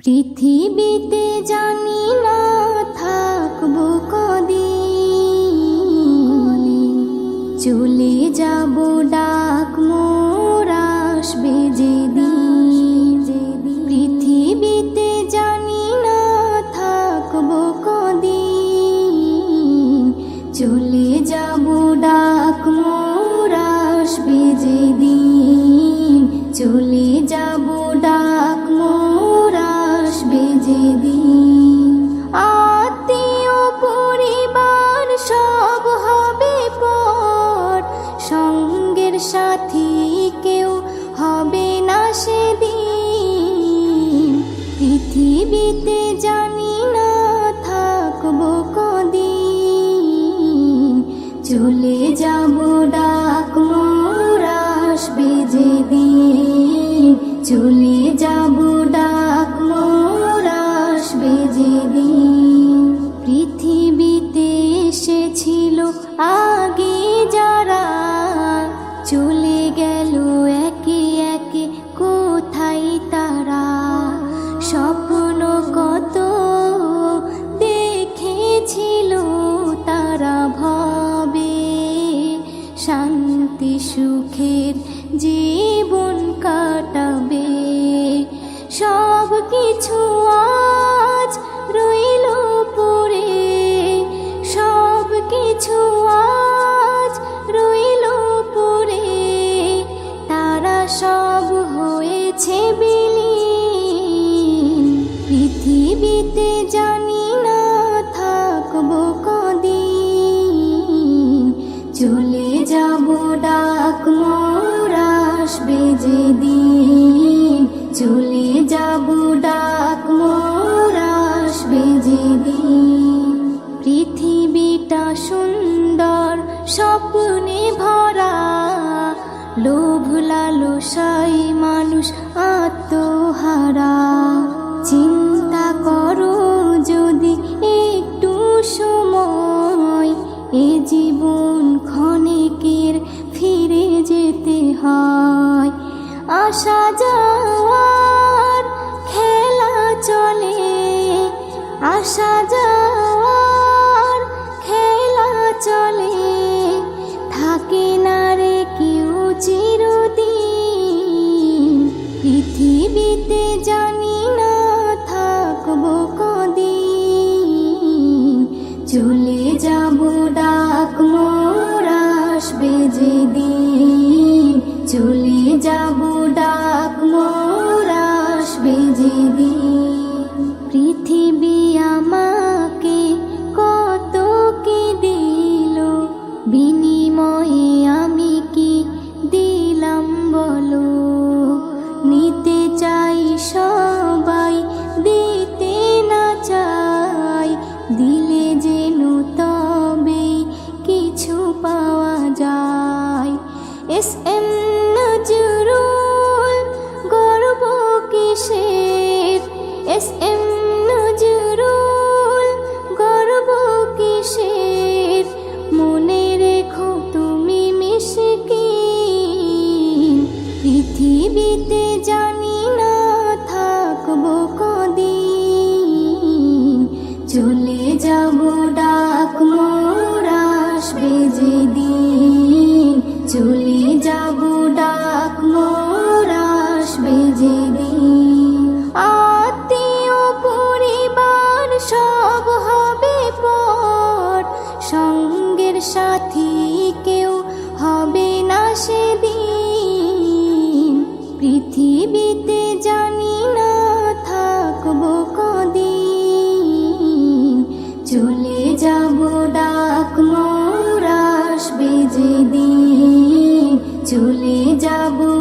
পৃথিবীতে জানি না থাকব কদিন। চলে যাব ডাক মোর আসবে যেদিন। যাব ডাক মোর আসবে যেদিন। চলে যাব ডাক মোর আসবে যেদিন। পৃথিবীতে এসেছিল আগে যারা, চলে গেল সুখের জীবন যেদিন পৃথিবীটা সুন্দর, স্বপ্নে ভরা। লোভ লালসাই মানুষ আত্মহারা। চিন্তা করো যদি একটু সময়, এ জীবন ক্ষণিকের ফিরে যেতে হয়। আসা যাওয়ার চিরদিন পৃথিবীতে জানি না থাকব কদিন। চলে যাব ডাক মোর আসবে যেদিন। চলে পাওয়া যায়। এস এম নজরুল গর্ব কিসের? এস এম নজরুল গর্ব কিসের? মনে রেখো তুমি মিশিকি পৃথিবীতে জানি না থাকব কদিন। চলে যাব যেদিন চলে যাব ডাক মোর আসবে যেদিন। আত্মীয় পরিবার সব হবে পর, সঙ্গের সাথী কেউ হবে না সেদিন। পৃথিবীতে দিন চলে যাব।